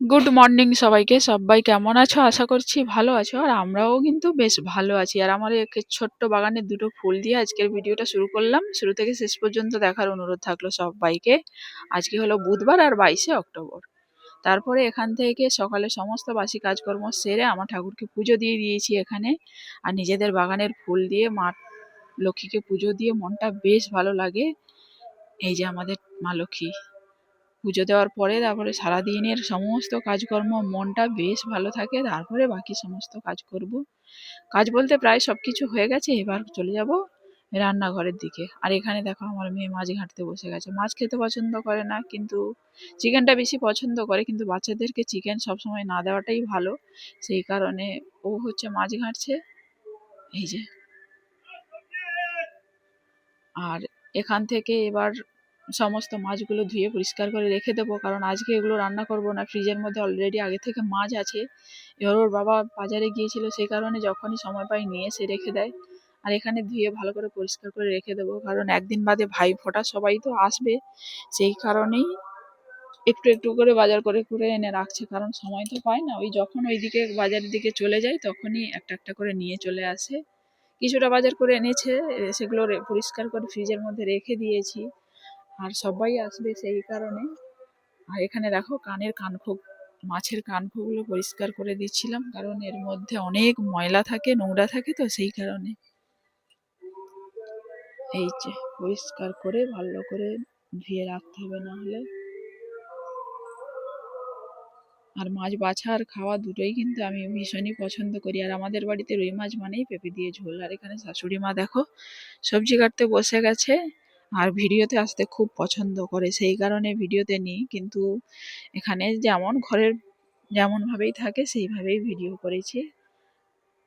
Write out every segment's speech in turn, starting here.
Good morning সবাইকে। সবাই কেমন আছো? আশা করছি ভালো আছো। আর আমরাও কিন্তু বেশ ভালো আছি। আর আমার এক ছোট্ট বাগানে দুটো ফুল দিয়ে আজকের ভিডিওটা শুরু করলাম। শুরু থেকে শেষ পর্যন্ত দেখার অনুরোধ থাকল সবাইকে। আজকে হলো বুধবার আর বাইশে অক্টোবর। তারপরে এখান থেকে সকালে সমস্ত বাসি কাজকর্ম সেরে আমার ঠাকুরকে পুজো দিয়ে দিয়েছি এখানে। আর নিজেদের বাগানের ফুল দিয়ে মা লক্ষ্মীকে পুজো দিয়ে মনটা বেশ ভালো লাগে। এই যে আমাদের মা লক্ষ্মী। পুজো দেওয়ার পরে তারপরে সারাদিনের সমস্ত কাজকর্ম, মনটা বেশ ভালো থাকে, তারপরে বাকি সমস্ত কাজ করব। কাজ বলতে প্রায় সব কিছু হয়ে গেছে, এবার চলে যাব রান্নাঘরের দিকে। আর এখানে দেখো আমার মেয়ে মাছ ঘাঁটতে বসে গেছে। মাছ খেতে পছন্দ করে না, কিন্তু চিকেনটা বেশি পছন্দ করে, কিন্তু বাচ্চাদেরকে চিকেন সবসময় না দেওয়াটাই ভালো। সেই কারণে ও হচ্ছে মাছ ঘাঁটছে। এই যে। আর এখান থেকে এবার সমস্ত মাছগুলো ধুয়ে পরিষ্কার করে রেখে দেবো। কারণ আজকে এগুলো রান্না করব না, ফ্রিজের মধ্যে অলরেডি আগে থেকে মাছ আছে। এবার ওর বাবা বাজারে গিয়েছিল, সেই কারণে যখনই সময় পাই নিয়ে এসে রেখে দেয়। আর এখানে ধুয়ে ভালো করে পরিষ্কার করে রেখে দেবো। কারণ একদিন বাদে ভাই ফোঁটা সবাই তো আসবে। সেই কারণেই একটু একটু করে বাজার করে করে এনে রাখছে। কারণ সময় তো পায় না। ওই যখন ওইদিকে বাজারের দিকে চলে যায়, তখনই একটা একটা করে নিয়ে চলে আসে। কিছুটা বাজার করে এনেছে, সেগুলো পরিষ্কার করে ফ্রিজের মধ্যে রেখে দিয়েছি। আর সবাই আসবে সেই কারণে। আর এখানে দেখো কানের কানখোপ মাছের কানখোগুলো পরিষ্কার করে দিচ্ছিলাম, কারণ এর মধ্যে অনেক ময়লা থাকে, নোংরা থাকে তো সেই কারণে। এই যে পরিষ্কার করে, ভালো করে ধুয়ে রাখতে হবে না হলে আর মাছ বাছা আর খাওয়া দুটোই কিন্তু আমি ভীষণই পছন্দ করি। আর আমাদের বাড়িতে রুই মাছ মানেই পেঁপে দিয়ে ঝোল। আর এখানে শাশুড়ি মা দেখো সবজি কাটতে বসে গেছে। আর ভিডিওতে আসতে খুব পছন্দ করে, সেই কারণে ভিডিওতে নিই। কিন্তু এখানে যেমন ঘরের যেমনভাবেই থাকে, সেইভাবেই ভিডিও করেছি।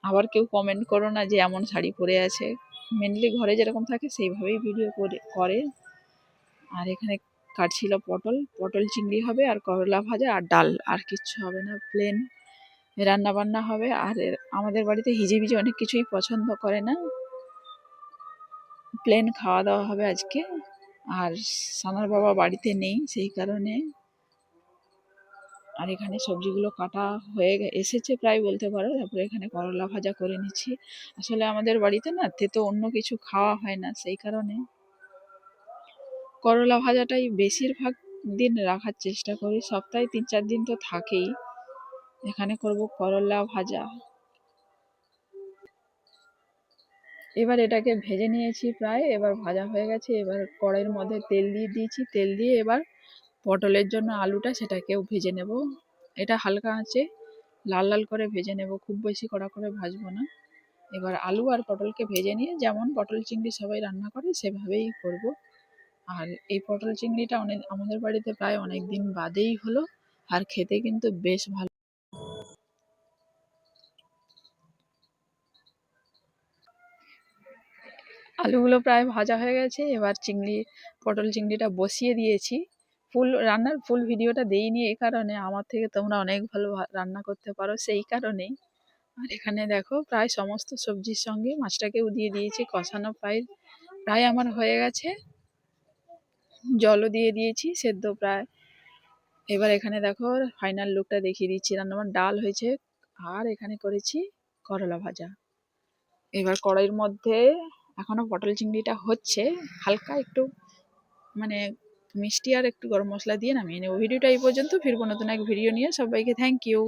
আবার কেউ কমেন্ট করো না যে এমন শাড়ি পরে আছে। মেনলি ঘরে যেরকম থাকে, সেইভাবেই ভিডিও করে করে। আর এখানে কাটছিল পটল। পটল চিংড়ি হবে, আর করলা ভাজা, আর ডাল। আর কিচ্ছু হবে না প্লেন রান্না বান্না হবে। আর আমাদের বাড়িতে হিজিবিজি অনেক কিছুই পছন্দ করে না। প্লেন খাওয়া দাওয়া হবে আজকে। আর সানার বাবা বাড়িতে নেই, সেই কারণে আর এখানে সবজিগুলো কাটা হয়ে এসেছে প্রায় বলতে পারো। তারপরে এখানে করলা ভাজা করে নিচ্ছি। আসলে আমাদের বাড়িতে না তেতো অন্য কিছু খাওয়া হয় না, সেই কারণে করলা ভাজাটাই বেশিরভাগ দিন রাখার চেষ্টা করি। সপ্তাহে তিন চার দিন তো থাকেই। এখানে করব করলা ভাজা। এবার এটাকে ভেজে নিয়েছি প্রায়, এবার ভাজা হয়ে গেছে, এবার কড়াইয়ের মধ্যে তেল দিয়ে দিয়েছি, তেল দিয়ে এবার পটলের জন্য আলুটা সেটাকেও ভেজে নেব। এটা হালকা আছে লাল লাল করে ভেজে নেব, খুব বেশি কড়া করে ভাজবো না। এবার আলু আর পটলকে ভেজে নিয়ে যেমন পটল চিংড়ি সবাই রান্না করে, সেভাবেই করব। আর এই পটল চিংড়িটা অনেক, আমাদের বাড়িতে প্রায় অনেক দিন বাদেই হলো, আর খেতে কিন্তু বেশ ভালো আলুগুলো প্রায় ভাজা হয়ে গেছে। এবার চিংড়ি, পটল চিংড়িটা বসিয়ে দিয়েছি। ফুল রান্নার ফুল ভিডিওটা দেইনি এই কারণে, আমার থেকে তোমরা অনেক ভালো রান্না করতে পারো সেই কারণেই। আর এখানে দেখো প্রায় সমস্ত সবজির সঙ্গে মাছটাকেও দিয়ে দিয়েছি, কষানো প্রায় প্রায় আমার হয়ে গেছে। জলও দিয়ে দিয়েছি, সেদ্ধ প্রায়। এবার এখানে দেখো ফাইনাল লুকটা দেখিয়ে দিচ্ছি রান্না আমার ডাল হয়েছে, আর এখানে করেছি করলা ভাজা। এবার কড়াইয়ের মধ্যে এখনও পটল চিংড়িটা হচ্ছে, হালকা একটু মানে মিষ্টি আর একটু গরম মশলা দিয়ে নামিয়ে নেব। ভিডিওটা এই পর্যন্ত, ফিরবো নতুন এক ভিডিও নিয়ে। সবাইকে থ্যাংক ইউ